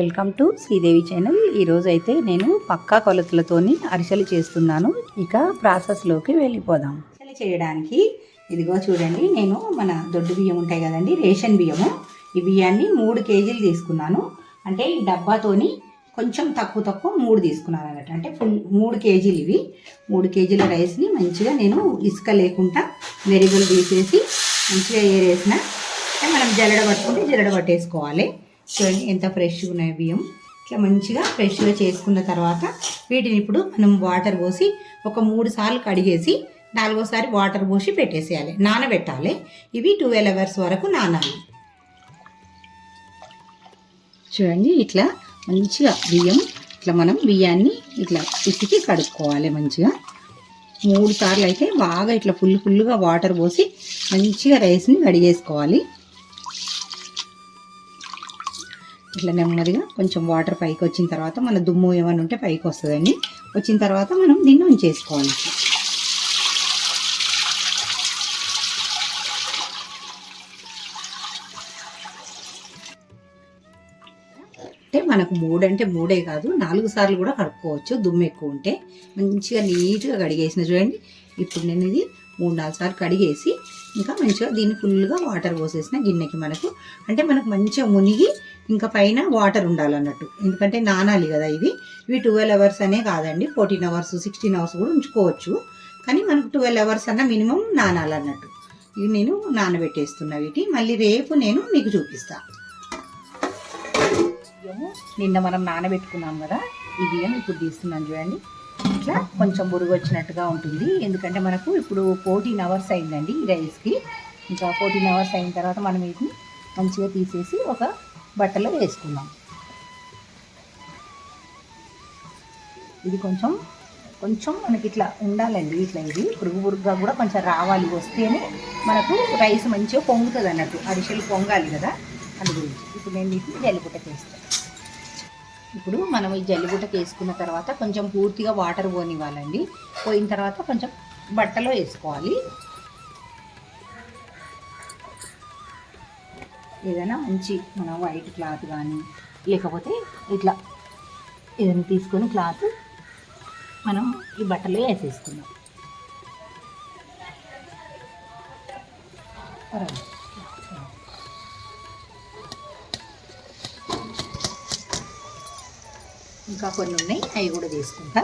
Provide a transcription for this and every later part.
Welcome to Sridevi channel ఈరోజు అయితే నేను పక్కా కొలతలతోని అరిసెలు చేస్తున్నాను. ఇక ప్రాసెస్లోకి వెళ్ళిపోదాం. అరిసెలు చేయడానికి ఇదిగో చూడండి నేను మన దొడ్డు బియ్యం ఉంటాయి కదండి రేషన్ బియ్యము. ఈ బియ్యాన్ని మూడు కేజీలు తీసుకున్నాను. అంటే ఈ డబ్బాతోని కొంచెం తక్కువ తక్కువ మూడు తీసుకున్నాను అన్నట్టు అంటే ఫుల్ మూడు కేజీలు ఇవి. మూడు కేజీల రైస్ని మంచిగా నేను ఇసుక లేకుండా మెరుగులు తీసేసి మంచిగా ఏరేసిన అంటే మనం జల్లడ పట్టుకుంటే జల్లడ పట్టేసుకోవాలి. చూడండి ఎంత ఫ్రెష్గా ఉన్నాయి బియ్యం ఇట్లా మంచిగా ఫ్రెష్గా చేసుకున్న తర్వాత వీటిని ఇప్పుడు మనం వాటర్ పోసి ఒక మూడు సార్లు కడిగేసి నాలుగోసారి వాటర్ పోసి పెట్టేసేయాలి. నానబెట్టాలి. ఇవి ట్వెల్వ్ అవర్స్ వరకు నానాలి. చూడండి ఇట్లా మంచిగా బియ్యం ఇట్లా మనం బియ్యాన్ని ఇట్లా ఇసికి కడుక్కోవాలి మంచిగా. మూడు సార్లు అయితే బాగా ఇట్లా ఫుల్ ఫుల్గా వాటర్ పోసి మంచిగా రైస్ని కడిగేసుకోవాలి. ఇట్లా నెమ్మదిగా కొంచెం వాటర్ పైకి వచ్చిన తర్వాత మన దుమ్ము ఏమైనా ఉంటే పైకి వస్తుందండి. వచ్చిన తర్వాత మనం దీన్ని ఉంచేసుకోవాలి అంటే మనకు మూడు అంటే మూడే కాదు నాలుగు సార్లు కూడా కడుక్కోవచ్చు దుమ్ము ఎక్కువ ఉంటే. మంచిగా నీట్గా కడిగేసిన చూడండి. ఇప్పుడు నేను ఇది మూడు నాలుగు సార్లు కడిగేసి ఇంకా మంచిగా దీన్ని ఫుల్గా వాటర్ పోసేసిన గిన్నెకి మనకు. అంటే మనకు మంచిగా మునిగి ఇంకా పైన వాటర్ ఉండాలన్నట్టు. ఎందుకంటే నానాలి కదా ఇవి ఇవి ట్వెల్వ్ అవర్స్ అనే కాదండి. ఫోర్టీన్ అవర్స్ సిక్స్టీన్ అవర్స్ కూడా ఉంచుకోవచ్చు. కానీ మనకు ట్వెల్వ్ అవర్స్ అన్న మినిమం నానాలన్నట్టు. ఇవి నేను నానబెట్టేస్తున్నా వీటి మళ్ళీ రేపు నేను మీకు చూపిస్తాను నిన్న మనం నానబెట్టుకున్నాం కదా. ఈ బియ్యం ఇప్పుడు తీస్తున్నాను చూడండి. ఇట్లా కొంచెం బురుగు వచ్చినట్టుగా ఉంటుంది. ఎందుకంటే మనకు ఇప్పుడు ఫోర్టీన్ అవర్స్ అయిందండి ఈ రైస్కి. ఇంకా ఫోర్టీన్ అవర్స్ అయిన తర్వాత మనం వీటిని మంచిగా తీసేసి ఒక బట్టలో వేసుకుందాం. ఇది కొంచెం కొంచెం మనకి ఇట్లా ఉండాలండి ఇట్లా ఇది. పురుగు పురుగుగా కూడా కొంచెం రావాలి వస్తేనే మనకు రైస్ మంచిగా పొంగుతుంది అన్నట్టు. అరిసెలు పొంగాలి కదా అందు గురించి ఇప్పుడు నేను వీటిని జల్లిగుట్ట చేస్తాను ఇప్పుడు మనం ఈ జల్లిగుట్ట వేసుకున్న తర్వాత కొంచెం పూర్తిగా వాటర్ పోనివ్వాలండి. పోయిన తర్వాత కొంచెం బట్టలో వేసుకోవాలి. ఏదైనా మంచి మన వైట్ క్లాత్ కానీ లేకపోతే ఇట్లా ఏదైనా తీసుకొని క్లాత్ మనం ఈ బట్టలే వేసేసుకుందాం పర్వాలేదు. ఇంకా కొన్ని ఉన్నాయి అవి కూడా తీసుకుంటా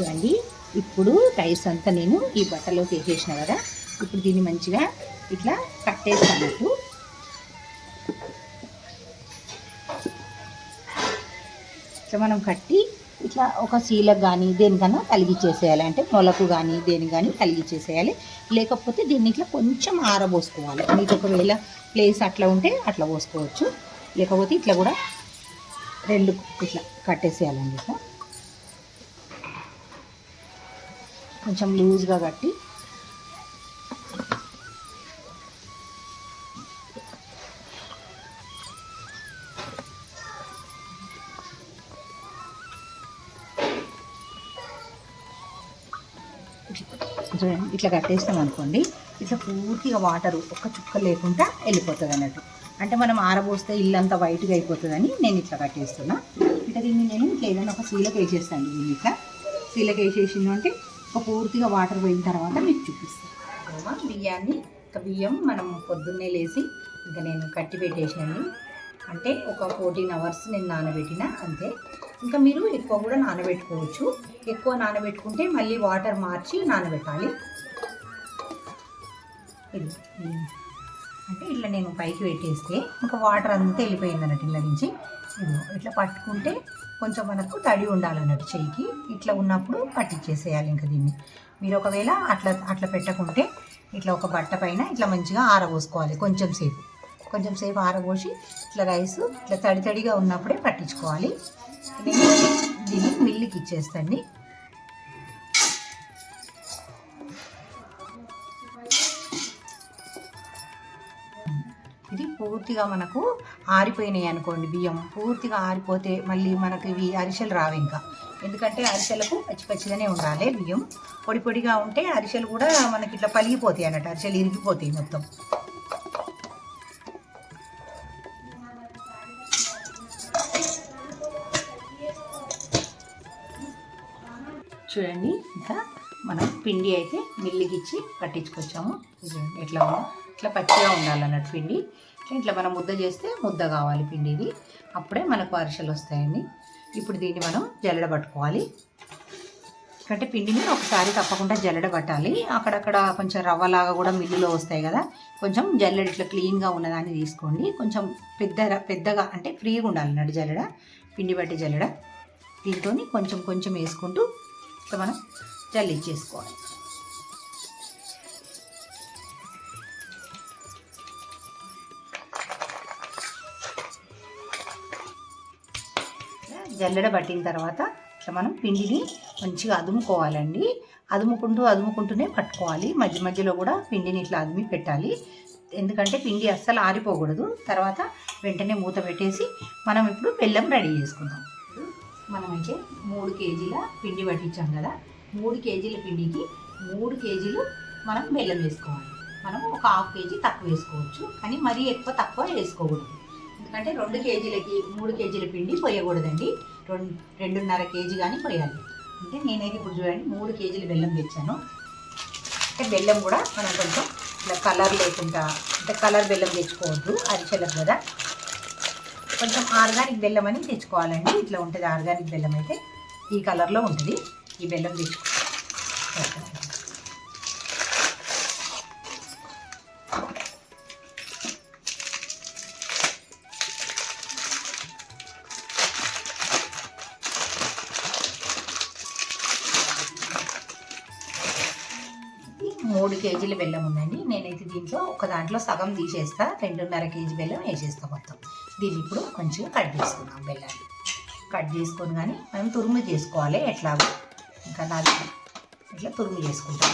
చూడండి ఇప్పుడు రైస్ అంతా నేను ఈ బట్టలోకి వేసేసిన కదా ఇప్పుడు దీన్ని మంచిగా ఇట్లా కట్టేసాను ఇట్లా మనం కట్టి ఇట్లా ఒక సీలకు కానీ దేనికన్నా కలిగిచ్చేసేయాలి అంటే మొలకు కానీ దేనికి కానీ కలిగిచ్చేసేయాలి లేకపోతే దీన్ని ఇట్లా కొంచెం ఆరబోసుకోవాలి. మీకు ఒకవేళ ప్లేస్ అట్లా ఉంటే అట్లా పోసుకోవచ్చు. లేకపోతే ఇట్లా కూడా రెండు ఇట్లా కట్టేసేయాలండి ఇట్లా. కొంచెం లూజ్గా కట్టి చూడండి ఇట్లా కట్టేస్తాం అనుకోండి ఇట్లా పూర్తిగా వాటర్ ఒక్క చుక్క లేకుండా వెళ్ళిపోతుంది అన్నట్టు. అంటే మనం ఆరబోస్తే ఇల్లంతా వైట్గా అయిపోతుందని నేను ఇట్లా కట్టేస్తున్నా. ఇట్లా దీన్ని నేను ఇట్లా ఏదైనా ఒక సీలకు వేసేస్తాను దీన్ని ఇట్లా. సీలకు వేసేసింది అంటే ఒక పూర్తిగా వాటర్ పోయిన తర్వాత మీకు చూపిస్తాను. బియ్యాన్ని ఒక బియ్యం మనం పొద్దున్నే లేచి ఇంకా నేను కట్టి పెట్టేసాను అంటే ఒక ఫోర్టీన్ అవర్స్ నేను నానబెట్టిన అంతే. ఇంకా మీరు ఎక్కువ కూడా నానబెట్టుకోవచ్చు. ఎక్కువ నానబెట్టుకుంటే మళ్ళీ వాటర్ మార్చి నానబెట్టాలి. ఇది. అంటే ఇట్లా నేను పైకి పెట్టేస్తే ఇంకా వాటర్ అంతా వెళ్ళిపోయింది అన్నట్టు ఇళ్ళ నుంచి ఇట్లా పట్టుకుంటే కొంచెం మనకు తడి ఉండాలన్నట్టు చెయ్యికి. ఇట్లా ఉన్నప్పుడు పట్టించేసేయాలి ఇంకా దీన్ని. మీరు ఒకవేళ అట్లా అట్లా పెట్టకుంటే ఇట్లా ఒక బట్ట పైన ఇట్లా మంచిగా ఆరబోసుకోవాలి కొంచెం సేపు. కొంచెం సేపు ఆరబోసి ఇట్లా రైస్ ఇట్లా తడి తడిగా ఉన్నప్పుడే పట్టించుకోవాలి. దీన్ని మిల్లికి ఇచ్చేస్తండి. పూర్తిగా మనకు ఆరిపోయినాయి అనుకోండి బియ్యం. పూర్తిగా ఆరిపోతే మళ్ళీ మనకి ఇవి అరిసెలు రావు ఇంకా. ఎందుకంటే అరిసెలకు పచ్చి పచ్చిగానే ఉండాలి బియ్యం. పొడి పొడిగా ఉంటే అరిసెలు కూడా మనకి ఇట్లా పలిగిపోతాయి అన్నట్టు అరిసెలు ఇరిగిపోతాయి మొత్తం. చూడండి ఇంకా మనం పిండి అయితే మిల్లికిచ్చి పట్టించుకొచ్చాము. ఎట్లా ఉందో. ఇట్లా పచ్చిగా ఉండాలన్నట్టు పిండి. ఇట్లా మనం ముద్ద చేస్తే ముద్ద కావాలి పిండి ఇది అప్పుడే మనకు అరిసెలు వస్తాయండి. ఇప్పుడు దీన్ని మనం జల్లెడ పట్టుకోవాలి. అంటే పిండిని ఒకసారి తప్పకుండా జల్లెడ పట్టాలి. అక్కడక్కడ కొంచెం రవ్వలాగా కూడా మిల్లులో వస్తాయి కదా. కొంచెం జల్లెడ ఇట్లా క్లీన్గా ఉన్నదాన్ని తీసుకోండి. కొంచెం పెద్ద పెద్దగా అంటే ఫ్రీగా ఉండాలి అన్నట్టు జల్లెడ పిండి బట్టి జల్లెడ. దీంతో కొంచెం కొంచెం వేసుకుంటూ ఇట్లా మనం జల్లిచ్చేసుకోవాలి జల్లెడ పట్టిన తర్వాత ఇట్లా మనం పిండిని మంచిగా అదుముకోవాలండి. అదుముకుంటూ అదుముకుంటూనే పట్టుకోవాలి. మధ్య మధ్యలో కూడా పిండిని ఇట్లా అదిమి పెట్టాలి. ఎందుకంటే పిండి అస్సలు ఆరిపోకూడదు. తర్వాత వెంటనే మూత పెట్టేసి మనం ఇప్పుడు బెల్లం రెడీ చేసుకుందాం. మనమైతే మూడు కేజీల పిండి పట్టించాం కదా. మూడు కేజీల పిండికి మూడు కేజీలు మనం బెల్లం వేసుకోవాలి. మనం ఒక హాఫ్ కేజీ తక్కువ వేసుకోవచ్చు. కానీ మరీ ఎక్కువ తక్కువ వేసుకోకూడదు. అంటే రెండు కేజీలకి మూడు కేజీల పిండి పోయకూడదండి. రెండు రెండున్నర కేజీ కానీ పోయాలి. అంటే నేనైతే ఇప్పుడు చూడండి మూడు కేజీల బెల్లం తెచ్చాను. అంటే బెల్లం కూడా మనం కొంచెం ఇట్లా కలర్ లేకుండా అంటే కలర్ బెల్లం తెచ్చుకోవద్దు అరిచెలకు కదా. కొంచెం ఆర్గానిక్ బెల్లం అని తెచ్చుకోవాలండి. ఇట్లా ఉంటుంది ఆర్గానిక్ బెల్లం అయితే ఈ కలర్లో ఉంటుంది. ఈ బెల్లం తెచ్చుకో మూడు కేజీల బెల్లం ఉందండి. నేనైతే దీంట్లో ఒక దాంట్లో సగం తీసేస్తా. రెండున్నర కేజీ బెల్లం వేసేస్తా మొత్తం. దీన్ని ఇప్పుడు కొంచెం కట్ చేసుకుందాం బెల్లాన్ని. కట్ చేసుకొని కానీ మనం తురుము చేసుకోవాలి ఎట్లాగో. ఇంకా నాలుగు ఇట్లా తురుము చేసుకుంటాం.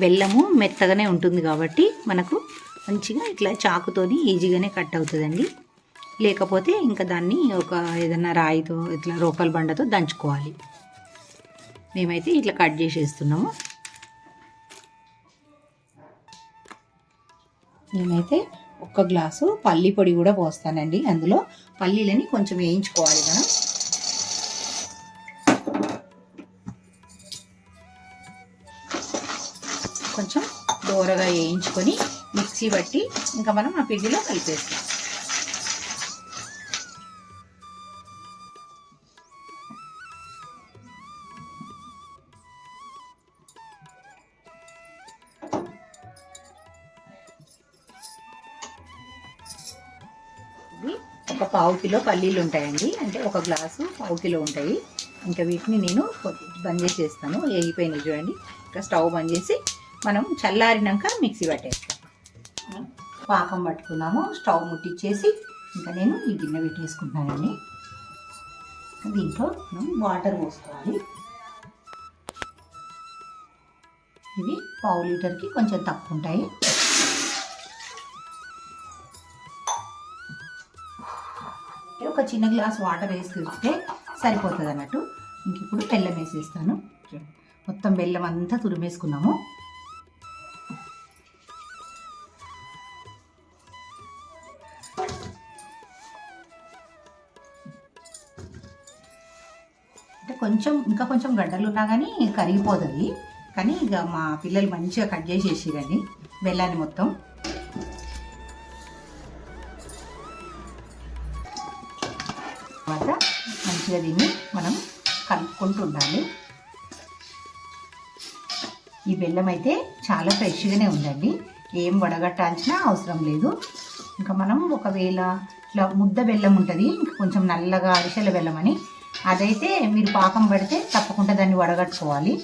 బెల్లము మెత్తగానే ఉంటుంది కాబట్టి మనకు మంచిగా ఇట్లా చాకుతోని ఈజీగానే కట్ అవుతుందండి. లేకపోతే ఇంకా దాన్ని ఒక ఏదైనా రాయితో ఇట్లా రోకల్ బండతో దంచుకోవాలి. మేమైతే ఇట్లా కట్ చేసేస్తున్నాము. నేనైతే ఒక్క గ్లాసు పల్లి పొడి కూడా పోస్తానండి. అందులో పల్లీలని కొంచెం వేయించుకోవాలి మనం. కొంచెం దూరగా వేయించుకొని మిక్సీ బట్టి ఇంకా మనం ఆ పిండిలో కలిపేస్తాం. ఒక పావు కిలో పల్లీలు ఉంటాయండి. అంటే ఒక గ్లాసు పావు కిలో ఉంటాయి. ఇంకా వీటిని నేను కొద్ది- బంద్ చేసేస్తాను. వేగిపోయినాయి చూడండి. ఇంకా స్టవ్ బంద్ చేసి మనం చల్లారినాక మిక్సీ పట్టేస్తాం. పాకం పట్టుకున్నాము. స్టవ్ ముట్టించేసి ఇంకా నేను ఈ గిన్నె పెట్టేసుకుంటానండి. దీంట్లో మనం వాటర్ పోసుకోవాలి. ఇవి పావు లీటర్కి కొంచెం తక్కువ ఉంటాయి. ఒక చిన్న గ్లాస్ వాటర్ వేసి వేసుకుంటే సరిపోతుంది అన్నట్టు. ఇంక ఇప్పుడు బెల్లం వేసేస్తాను. మొత్తం బెల్లం అంతా తురిమేసుకున్నాము. అంటే కొంచెం ఇంకా కొంచెం గడ్డలు ఉన్నా కానీ కరిగిపోతుంది కానీ ఇక మా పిల్లలు మంచిగా కట్ చేసేసిరని బెల్లాన్ని మొత్తం. మంచిగా దీన్ని మనం కలుపుకుంటూ ఉండాలి ఈ బెల్లం అయితే చాలా ఫ్రెష్గానే ఉందండి. ఏం వడగట్టాల్సిన అవసరం లేదు. ఇంకా మనం ఒకవేళ ఇట్లా ముద్ద బెల్లం ఉంటుంది ఇంకా కొంచెం నల్లగా అరిసెల బెల్లం అని అదైతే మీరు పాకం పడితే తప్పకుండా దాన్ని వడగట్టుకోవాలి.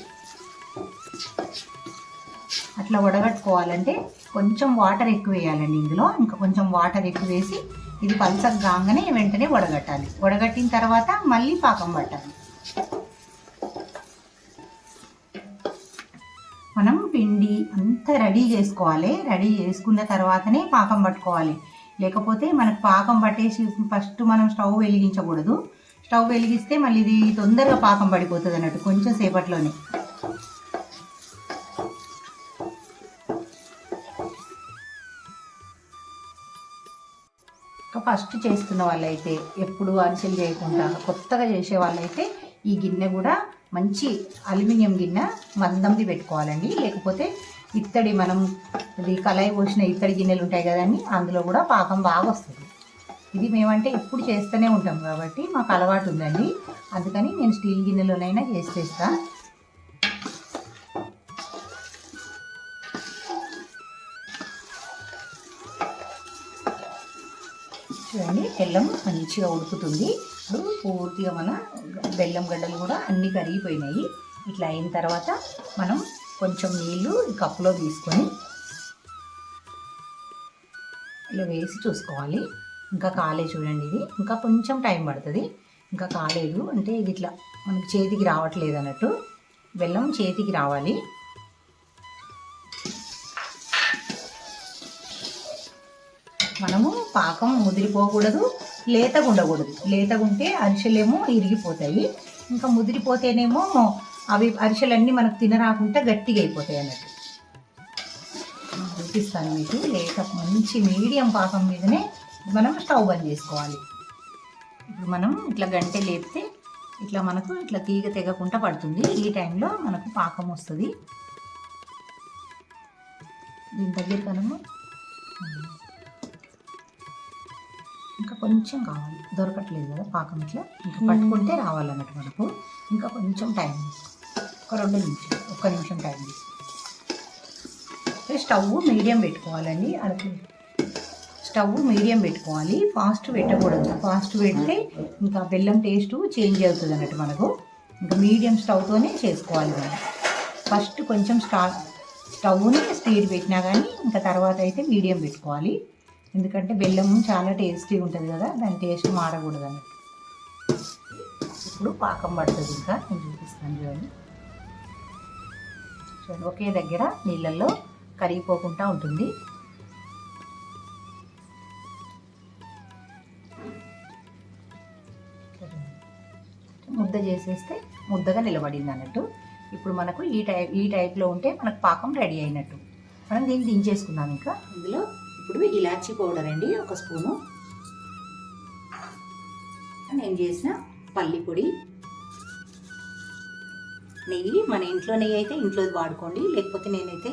అట్లా వడగట్టుకోవాలంటే కొంచెం వాటర్ ఎక్కువ వేయాలండి ఇందులో. ఇంకా కొంచెం వాటర్ ఎక్కువ వేసి ఇది పల్సగా కాగానే వెంటనే వడగట్టాలి. వడగట్టిన తర్వాత మళ్ళీ పాకం పట్టాలి. మనం పిండి అంతా రెడీ చేసుకోవాలి. రెడీ చేసుకున్న తర్వాతనే పాకం పట్టుకోవాలి. లేకపోతే మనకు పాకం పట్టేసి ఫస్ట్ మనం స్టవ్ వెలిగించకూడదు. స్టవ్ వెలిగిస్తే మళ్ళీ ఇది తొందరగా పాకం పడిపోతుంది అన్నట్టు కొంచెం సేపట్లోనే. ఫస్ట్ చేస్తున్న వాళ్ళైతే ఎప్పుడు అరిసెలు చేయకుండా కొత్తగా చేసే వాళ్ళైతే ఈ గిన్నె కూడా మంచి అల్యూమినియం గిన్నె మందంది పెట్టుకోవాలండి. లేకపోతే ఇత్తడి మనం ఇది కళాయి పోసిన ఇత్తడి గిన్నెలు ఉంటాయి కదండి అందులో కూడా పాకం బాగా వస్తుంది. ఇది మేమంటే ఎప్పుడు చేస్తూనే ఉంటాం కాబట్టి మాకు అలవాటు ఉందండి. అందుకని నేను స్టీల్ గిన్నెలోనైనా చేసి బెల్లం మంచిగా ఉడుకుతుంది. ఇప్పుడు పూర్తిగా మన బెల్లం గడ్డలు కూడా అన్నీ కరిగిపోయినాయి. ఇట్లా అయిన తర్వాత మనం కొంచెం నీళ్ళు ఈ కప్పులో తీసుకొని ఇలా వేసి చూసుకోవాలి. ఇంకా కాలే చూడండి ఇది. ఇంకా కొంచెం టైం పడుతుంది. ఇంకా కాలేదు అంటే ఇది ఇట్లా మనకి చేతికి రావట్లేదు అన్నట్టు. బెల్లం చేతికి రావాలి. మనము పాకం ముదిరిపోకూడదు లేతగా ఉండకూడదు లేతగా ఉంటే అరిసెలేమో ఇరిగిపోతాయి. ఇంకా ముదిరిపోతేనేమో అవి అరిసెలన్నీ మనకు తినరాకుండా గట్టిగా అయిపోతాయి అన్నట్టు. చూపిస్తాను మీకు. లేత మంచి మీడియం పాకం మీదనే మనం స్టవ్ బంద్ చేసుకోవాలి. ఇప్పుడు మనం ఇట్లా గంటె లేపితే ఇట్లా మనకు ఇట్లా తీగ తెగకుండా పడుతుంది. ఈ టైంలో మనకు పాకం వస్తుంది. దీని దగ్గర కనము ఇంకా కొంచెం కావాలి. దొరకట్లేదు కదా పాకం ఇట్లా ఇంకా పట్టుకుంటే రావాలన్నట్టు మనకు. ఇంకా కొంచెం టైం. ఒక రెండు నిమిషాలు ఒక్క నిమిషం టైం తీసుకో. స్టవ్ మీడియం పెట్టుకోవాలండి. అరకు స్టవ్ మీడియం పెట్టుకోవాలి. ఫాస్ట్ పెట్టకూడదు. ఫాస్ట్ పెడితే ఇంకా బెల్లం టేస్ట్ చేంజ్ అవుతుంది అన్నట్టు మనకు. ఇంకా మీడియం స్టవ్తోనే చేసుకోవాలి మనం. ఫస్ట్ కొంచెం స్టా స్టవ్ని స్పీడ్ పెట్టినా కానీ ఇంకా తర్వాత అయితే మీడియం పెట్టుకోవాలి. ఎందుకంటే బెల్లం చాలా టేస్టీ ఉంటుంది కదా దాని టేస్ట్ మారకూడదు అన్నట్టు ఇప్పుడు పాకం పడుతుంది ఇంకా నేను చూపిస్తాను చూడండి. చూడండి ఒకే దగ్గర నీళ్ళల్లో కరిగిపోకుండా ఉంటుంది. ముద్ద చేసేస్తే ముద్దగా నిలబడింది అన్నట్టు. ఇప్పుడు మనకు ఈ టైప్ ఈ టైప్లో ఉంటే మనకు పాకం రెడీ అయినట్టు. మనం దీన్ని దించేసుకున్నాం ఇంకా. ఇందులో ఇప్పుడు ఇలాచీ పౌడర్ అండి ఒక స్పూను. నేను చేసిన పల్లి పొడి. నెయ్యి మన ఇంట్లో నెయ్యి అయితే ఇంట్లో వాడుకోండి లేకపోతే నేనైతే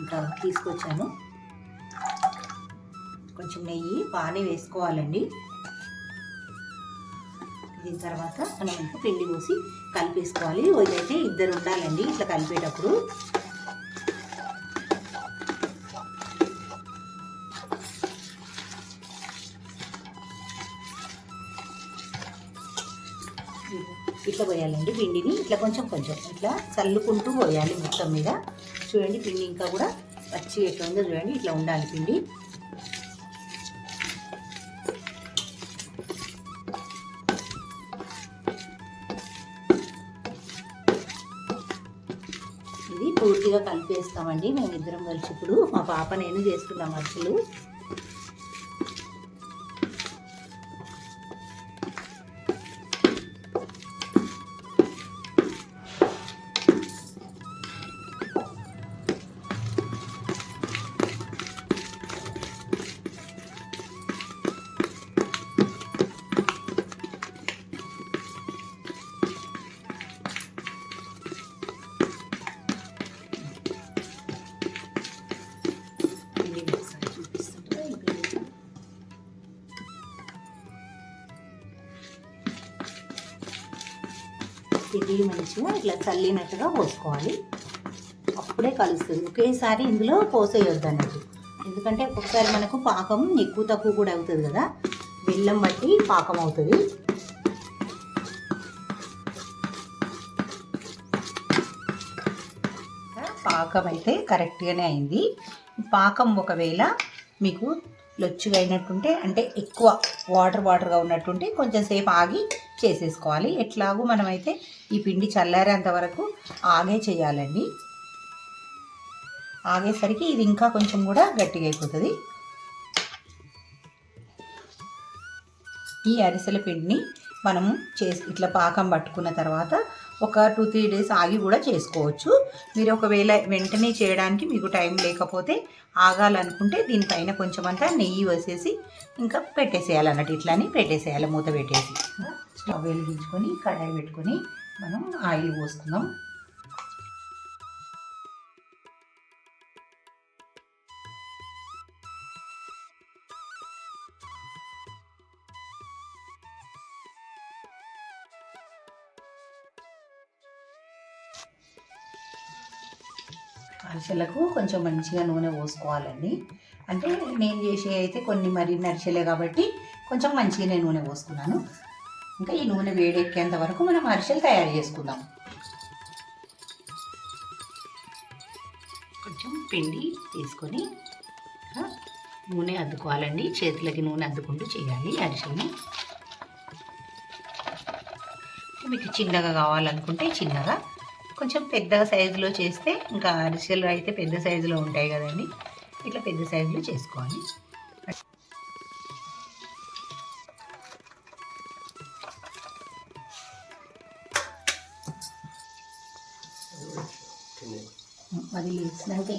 ఇంకా తీసుకొచ్చాను. కొంచెం నెయ్యి బాగానే వేసుకోవాలండి. దీని తర్వాత మనం పిండి పోసి కలిపేసుకోవాలి. ఇదైతే ఇద్దరు ఉండాలండి ఇట్లా కలిపేటప్పుడు. పోయాలండి పిండిని. ఇట్లా కొంచెం కొంచెం ఇట్లా చల్లుకుంటూ పోయాలి మొత్తం మీద. చూడండి పిండి ఇంకా కూడా వచ్చి ఎట్లా ఉందో చూడండి ఇట్లా ఉండాలి పిండి. ఇది పూర్తిగా కలిపేస్తామండి. మేము ఇద్దరం కలిసి ఇప్పుడు మా పాప నేను చేసుకున్నాం అసలు పిండి మంచిగా ఇట్లా చల్లినట్టుగా పోసుకోవాలి. అప్పుడే కలుస్తుంది. ఒకేసారి ఇందులో పోసేయొద్దు అన్నట్టు ఎందుకంటే ఒక్కొక్కసారి మనకు పాకం ఎక్కువ తక్కువ కూడా అవుతుంది కదా. బెల్లం బట్టి పాకం అవుతుంది. పాకం అయితే కరెక్ట్గానే అయింది. పాకం ఒకవేళ మీకు లొచ్చుగా అయినట్టుంటే అంటే ఎక్కువ వాటర్ వాటర్గా ఉన్నట్టుంటే కొంచెం సేపు ఆగి చేసేసుకోవాలి. ఎట్లాగూ మనమైతే ఈ పిండి చల్లారేంత వరకు ఆగే చేయాలండి. ఆగేసరికి ఇది ఇంకా కొంచెం కూడా గట్టిగా అయిపోతుంది ఈ అరిసెల పిండిని మనము చేసి ఇట్లా పాకం పట్టుకున్న తర్వాత ఒక టూ త్రీ డేస్ ఆగి కూడా చేసుకోవచ్చు. మీరు ఒకవేళ వెంటనే చేయడానికి మీకు టైం లేకపోతే ఆగాలనుకుంటే దీనిపైన కొంచెం అంతా నెయ్యి వేసేసి ఇంకా పెట్టేసేయాలి అన్నట్టు ఇట్లా అని పెట్టేసేయాలి మూత పెట్టేసి. స్టవ్ వెలిగించుకొని కడాయి పెట్టుకొని మనం ఆయిల్ పోసుకుందాం. అరిసెలకు కొంచెం మంచిగా నూనె పోసుకోవాలండి. అంటే నేను చేసే అయితే కొన్ని మరి అరిసెలే కాబట్టి కొంచెం మంచిగానే నూనె పోసుకున్నాను. ఇంకా ఈ నూనె వేడెక్కేంత వరకు మనం అరిసెలు తయారు చేసుకుందాం. కొంచెం పిండి తీసుకొని నూనె అద్దుకోవాలండి. చేతులకి నూనె అద్దుకుంటూ చేయాలి అరిసెల్ని మీకు చిన్నగా కావాలనుకుంటే చిన్నగా కొంచెం పెద్ద సైజులో చేస్తే ఇంకా అరిసెలు అయితే పెద్ద సైజులో ఉంటాయి కదండి. ఇట్లా పెద్ద సైజులో చేసుకోవాలి. అది వేసినాక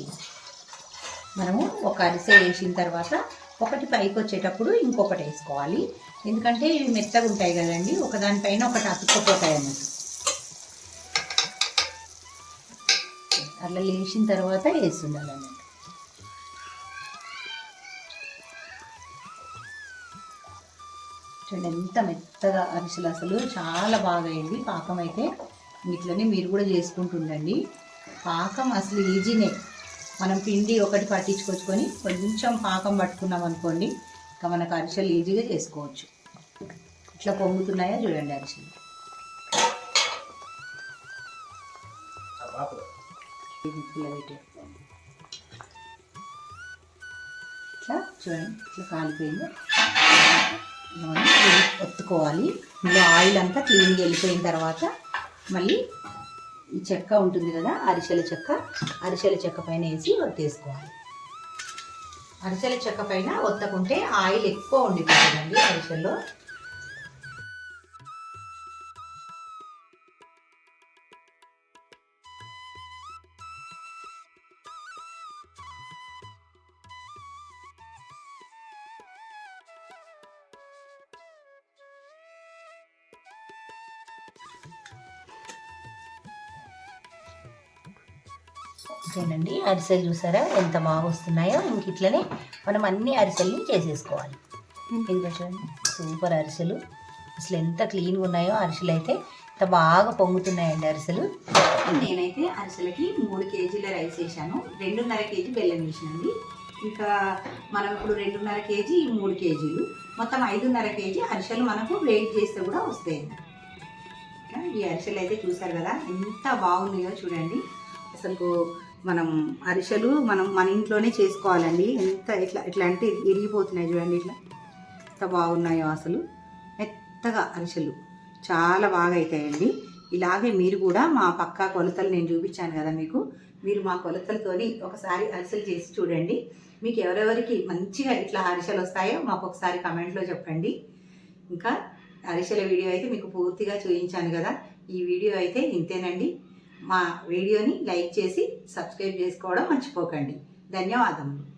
మనము ఒక అరిసె వేసిన తర్వాత ఒకటి పైకి వచ్చేటప్పుడు ఇంకొకటి వేసుకోవాలి. ఎందుకంటే ఇవి మెత్తగా ఉంటాయి కదండి. ఒకదానిపైన ఒకటి అతుక్కుపోతాయి అన్నట్టు అట్లా లేచిన తర్వాత వేస్తుండాలి అన్నట్టు చూడండి ఎంత మెత్తగా అరిసెలు అసలు చాలా బాగా అయింది. పాకం అయితే ఇట్లనే మీరు కూడా చేసుకుంటుండండి. పాకం అసలు ఈజీనే. మనం పిండి ఒకటి పట్టించుకొచ్చుకొని కొంచెం పాకం పట్టుకున్నాం అనుకోండి ఇంకా మనకు అరిసెలు ఈజీగా చేసుకోవచ్చు. ఇట్లా పొంగుతున్నాయా చూడండి అరిసెలు. ఇట్లా చూడండి ఇట్లా కాలిపోయింది? నూనె ఒత్తుకోవాలి ఇందులో ఆయిల్ అంతా క్లీన్గా వెళ్ళిపోయిన తర్వాత మళ్ళీ ఈ చెక్క ఉంటుంది కదా అరిసెల చెక్క. అరిసెల చెక్క పైన వేసి ఒత్తేసుకోవాలి. అరిసెల చెక్క పైన ఒత్తకుంటే ఆయిల్ ఎక్కువ ఉండిపోతుందండి అరిసెల్లో. ఓకేనండి అరిసెలు చూసారా? ఎంత బాగా వస్తున్నాయో. ఇంక ఇట్లనే మనం అన్ని అరిసెల్ని చేసేసుకోవాలి. ఇంకా చూడండి సూపర్ అరిసెలు. అసలు ఎంత క్లీన్గా ఉన్నాయో అరిసెలు అయితే. ఎంత బాగా పొంగుతున్నాయండి అరిసెలు. నేనైతే అరిసెలకి మూడు కేజీల రైస్ వేసాను రెండున్నర కేజీ బెల్లం వేసానండి. ఇంకా మనం ఇప్పుడు రెండున్నర కేజీ మూడు కేజీలు. మొత్తం ఐదున్నర కేజీ అరిసెలు మనకు వెయిట్ చేస్తే కూడా వస్తాయి ఈ అరిసెలు అయితే చూసారు కదా ఎంత బాగున్నాయో చూడండి. అసలు మనం అరిసెలు మనం మన ఇంట్లోనే చేసుకోవాలండి. ఎంత ఇట్లా ఇట్లా అంటే ఇరిగిపోతున్నాయి చూడండి ఇట్లా. ఎంత బాగున్నాయో అసలు. మెత్తగా అరిసెలు. చాలా బాగా అవుతాయండి ఇలాగే మీరు కూడా మా పక్క కొలతలు నేను చూపించాను కదా మీకు. మీరు మా కొలతలతోని ఒకసారి అరిసెలు చేసి చూడండి. మీకు ఎవరెవరికి మంచిగా ఇట్లా అరిసెలు వస్తాయో మాకు ఒకసారి కమెంట్లో చెప్పండి. ఇంకా అరిసెల వీడియో అయితే మీకు పూర్తిగా చూపించాను కదా. ఈ వీడియో అయితే ఇంతేనండి. మా వీడియోని లైక్ చేసి సబ్స్క్రైబ్ చేసుకోవడం మర్చిపోకండి. ధన్యవాదములు.